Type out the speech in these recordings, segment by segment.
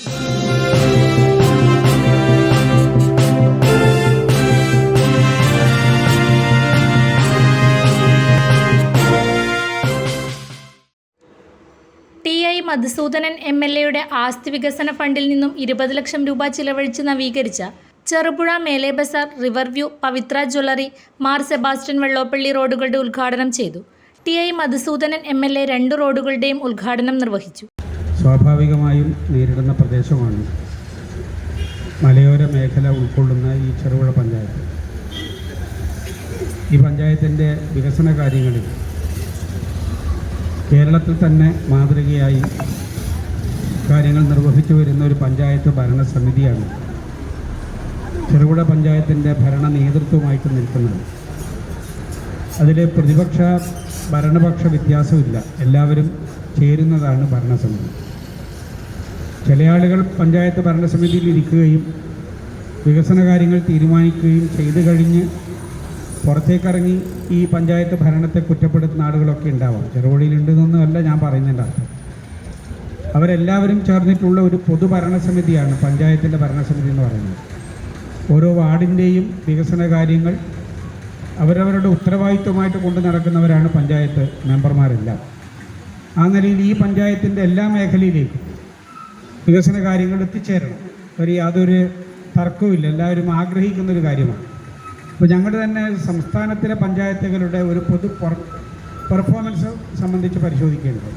T I Madhusoodanan M L എയുടെ ആസ്തി വികസന ഫണ്ടിൽ നിന്നും ഇരുപത് ലക്ഷം രൂപ ചിലവഴിച്ച് നവീകരിച്ച ചെറുപുഴ മേലെ bazaar river view Pavithra jewellery Mar Sebastian Vellopally റോഡുകളുടെ ഉദ്ഘാടനം ചെയ്തു. T I Madhusoodanan M L A രണ്ട് റോഡുകളുടെയും ഉദ്ഘാടനം നിർവഹിച്ചു. സ്വാഭാവികമായും നേരിടുന്ന പ്രദേശമാണ്. മലയോര മേഖല ഉൾക്കൊള്ളുന്ന ഈ ചെറുപുഴ പഞ്ചായത്ത്. ഈ പഞ്ചായത്തിന്റെ വികസന കാര്യങ്ങളിൽ കേരളത്തിൽ തന്നെ മാതൃകയായി കാര്യങ്ങൾ നിർവഹിച്ചു വരുന്ന ഒരു പഞ്ചായത്ത് ഭരണസമിതിയാണ്. ചെറുപുഴ പഞ്ചായത്തിന്റെ ഭരണ നേതൃത്വമായിട്ട് നിൽക്കുന്നത്. അതിലെ പ്രതിപക്ഷ ഭരണപക്ഷ വ്യത്യാസമില്ല. എല്ലാവരും ചേരുന്നതാണ് ഭരണസമിതി. ചില ആളുകൾ പഞ്ചായത്ത് ഭരണസമിതിയിൽ ഇരിക്കുകയും വികസന കാര്യങ്ങൾ തീരുമാനിക്കുകയും ചെയ്തു കഴിഞ്ഞ് പുറത്തേക്കിറങ്ങി ഈ പഞ്ചായത്ത് ഭരണത്തെ കുറ്റപ്പെടുത്തുന്ന ആളുകളൊക്കെ ഉണ്ടാവാം. ചെറുപുഴയിലുണ്ടെന്നൊന്നുമല്ല ഞാൻ പറയുന്നതിന്റെ അർത്ഥം. അവരെല്ലാവരും ചേർന്നിട്ടുള്ള ഒരു പൊതു ഭരണസമിതിയാണ് പഞ്ചായത്തിന്റെ ഭരണസമിതി എന്ന് പറയുന്നത്. ഓരോ വാർഡിന്റെയും വികസന കാര്യങ്ങൾ അവരവരുടെ ഉത്തരവാദിത്വമായിട്ട് കൊണ്ടു നടക്കുന്നവരാണ് പഞ്ചായത്ത് മെമ്പർമാരെല്ലാം. ആ നിലയിൽ ഈ പഞ്ചായത്തിന്റെ എല്ലാ മേഖലയിലേക്കും വികസന കാര്യങ്ങൾ എത്തിച്ചേരണം. ഒരു യാതൊരു തർക്കവുമില്ല. എല്ലാവരും ആഗ്രഹിക്കുന്ന ഒരു കാര്യമാണ്. അപ്പോൾ ഞങ്ങളുടെ തന്നെ സംസ്ഥാനത്തിലെ പഞ്ചായത്തുകളുടെ ഒരു പൊതു പെർഫോമൻസ് സംബന്ധിച്ച് പരിശോധിക്കേണ്ടത്.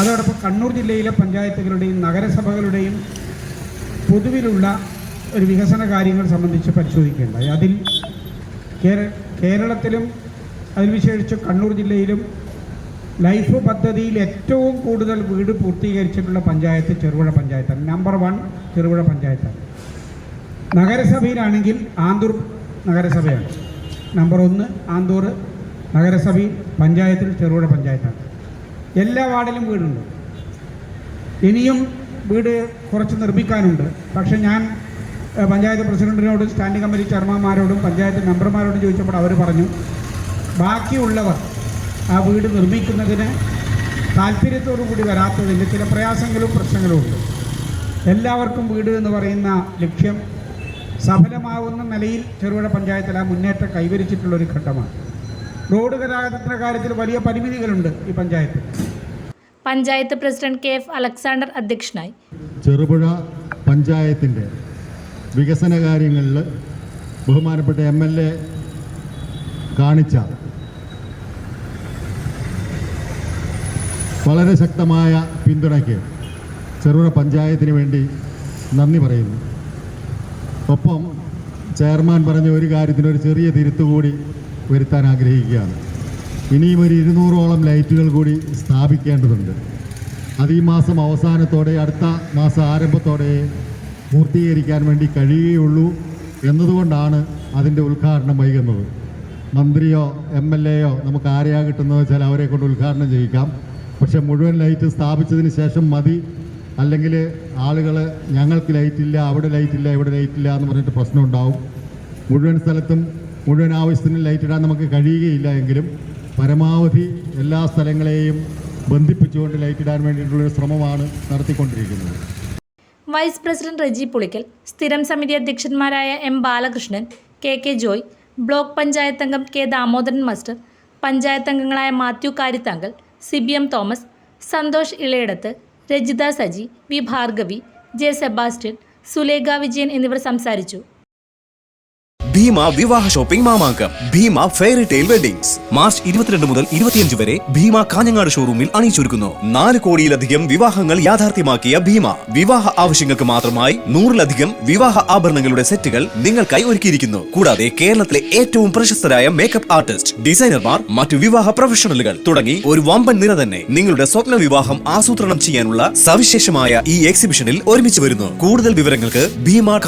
അതോടൊപ്പം കണ്ണൂർ ജില്ലയിലെ പഞ്ചായത്തുകളുടെയും നഗരസഭകളുടെയും പൊതുവിലുള്ള ഒരു വികസന കാര്യങ്ങൾ സംബന്ധിച്ച് പരിശോധിക്കേണ്ടത്. അതിൽ കേര- കേരളത്തിലും അതിൽ വിശേഷിച്ച് കണ്ണൂർ ജില്ലയിലും ലൈഫ് പദ്ധതിയിൽ ഏറ്റവും കൂടുതൽ വീട് പൂർത്തീകരിച്ചിട്ടുള്ള പഞ്ചായത്ത് ചെറുപുഴ പഞ്ചായത്താണ്. നമ്പർ വൺ ചെറുപുഴ പഞ്ചായത്താണ്. നഗരസഭയിലാണെങ്കിൽ ആന്തൂർ നഗരസഭയാണ്. നമ്പർ ഒന്ന് ആന്തൂർ നഗരസഭയിൽ പഞ്ചായത്തിൽ ചെറുപുഴ പഞ്ചായത്താണ്. എല്ലാ വാർഡിലും വീടുണ്ട്. ഇനിയും വീട് കുറച്ച് നിർമ്മിക്കാനുണ്ട്. പക്ഷേ ഞാൻ പഞ്ചായത്ത് പ്രസിഡന്റിനോടും സ്റ്റാൻഡിംഗ് കമ്മിറ്റി ചെയർമാന്മാരോടും പഞ്ചായത്ത് മെമ്പർമാരോടും ചോദിച്ചപ്പോൾ അവർ പറഞ്ഞു ബാക്കിയുള്ളവർ ആ വീട് നിർമ്മിക്കുന്നതിന് താല്പര്യത്തോടു കൂടി വരാത്തതിന്റെ ചില പ്രയാസങ്ങളും പ്രശ്നങ്ങളും ഉണ്ട്. എല്ലാവർക്കും വീട് എന്ന് പറയുന്ന ലക്ഷ്യം സഫലമാവുന്ന നിലയിൽ ചെറുപുഴ പഞ്ചായത്തിൽ ആ മുന്നേറ്റം കൈവരിച്ചിട്ടുള്ള ഒരു ഘട്ടമാണ്. റോഡ് ഗതാഗതത്തിന്റെ കാര്യത്തിൽ വലിയ പരിമിതികളുണ്ട് ഈ പഞ്ചായത്തിൽ. Panchayat president K F Alexander അധ്യക്ഷനായി. ചെറുപുഴ പഞ്ചായത്തിന്റെ വികസന കാര്യങ്ങളിൽ ബഹുമാനപ്പെട്ട എം എൽ എ കാണിച്ച വളരെ ശക്തമായ പിന്തുണയ്ക്ക് ചെറുപുഴ പഞ്ചായത്തിന് വേണ്ടി നന്ദി പറയുന്നു. ഒപ്പം ചെയർമാൻ പറഞ്ഞ ഒരു കാര്യത്തിന് ഒരു ചെറിയ തിരുത്തു കൂടി വരുത്താൻ ആഗ്രഹിക്കുകയാണ്. ഇനിയും ഒരു ഇരുന്നൂറോളം ലൈറ്റുകൾ കൂടി സ്ഥാപിക്കേണ്ടതുണ്ട്. അത് ഈ മാസം അവസാനത്തോടെ അടുത്ത മാസം ആരംഭത്തോടെ പൂർത്തീകരിക്കാൻ വേണ്ടി കഴിയുകയുള്ളൂ എന്നതുകൊണ്ടാണ് അതിന്റെ ഉദ്ഘാടനം വൈകുന്നത്. മന്ത്രിയോ എം എൽ എയോ നമുക്ക് ആരെയാ കിട്ടുന്നത് വെച്ചാൽ അവരെ കൊണ്ട് ഉദ്ഘാടനം ചെയ്യിക്കാം. പക്ഷെ മുഴുവൻ ലൈറ്റ് സ്ഥാപിച്ചതിന് ശേഷം മതി. അല്ലെങ്കിൽ ആളുകൾ ഞങ്ങൾക്ക് ലൈറ്റില്ല അവിടെ ലൈറ്റില്ല ഇവിടെ ലൈറ്റില്ല എന്ന് പറഞ്ഞിട്ട് പ്രശ്നം ഉണ്ടാവും. മുഴുവൻ സ്ഥലത്തും മുഴുവൻ ആവശ്യത്തിന് ലൈറ്റ് ഇടാൻ നമുക്ക് കഴിയുകയില്ല എങ്കിലും പരമാവധി എല്ലാ സ്ഥലങ്ങളെയും ബന്ധിപ്പിച്ചുകൊണ്ട് ലൈറ്റ് ഇടാൻ വേണ്ടിയിട്ടുള്ളൊരു ശ്രമമാണ് നടത്തിക്കൊണ്ടിരിക്കുന്നത്. വൈസ് പ്രസിഡന്റ് റെജി പുളിക്കൽ സ്ഥിരം സമിതി അധ്യക്ഷന്മാരായ M Balakrishnan K K Joy block panchayat അംഗം കെ ദാമോദരൻ മാസ്റ്റർ പഞ്ചായത്ത് അംഗങ്ങളായ Mathew Karithankal Siby M Thomas Santhosh Elayidath Rajitha Saji V Bhargavi J Sebastian Sulekha Vijayan എന്നിവർ സംസാരിച്ചു. ഭീമ വിവാഹ shopping Mamankam Bhima fairy tale weddings. March ഇരുപത്തിരണ്ട് മുതൽ ഇരുപത്തിയഞ്ച് വരെ ഭീമ കാഞ്ഞങ്ങാട് ഷോറൂമിൽ അണിയിച്ചൊരുക്കുന്നു. നാല് കോടിയിലധികം വിവാഹങ്ങൾ യാഥാർത്ഥ്യമാക്കിയ ഭീമ. വിവാഹ ആവശ്യങ്ങൾക്ക് മാത്രമായി നൂറിലധികം വിവാഹ ആഭരണങ്ങളുടെ സെറ്റുകൾ നിങ്ങൾക്കായി ഒരുക്കിയിരിക്കുന്നു. കൂടാതെ കേരളത്തിലെ ഏറ്റവും പ്രശസ്തരായ മേക്കപ്പ് ആർട്ടിസ്റ്റ് ഡിസൈനർമാർ മറ്റു വിവാഹ പ്രൊഫഷണലുകൾ തുടങ്ങി ഒരു വമ്പൻ നിര തന്നെ നിങ്ങളുടെ സ്വപ്ന വിവാഹം ആസൂത്രണം ചെയ്യാനുള്ള സവിശേഷമായ ഈ എക്സിബിഷനിൽ ഒരുമിച്ച് വരുന്നു. കൂടുതൽ വിവരങ്ങൾക്ക് ഭീമ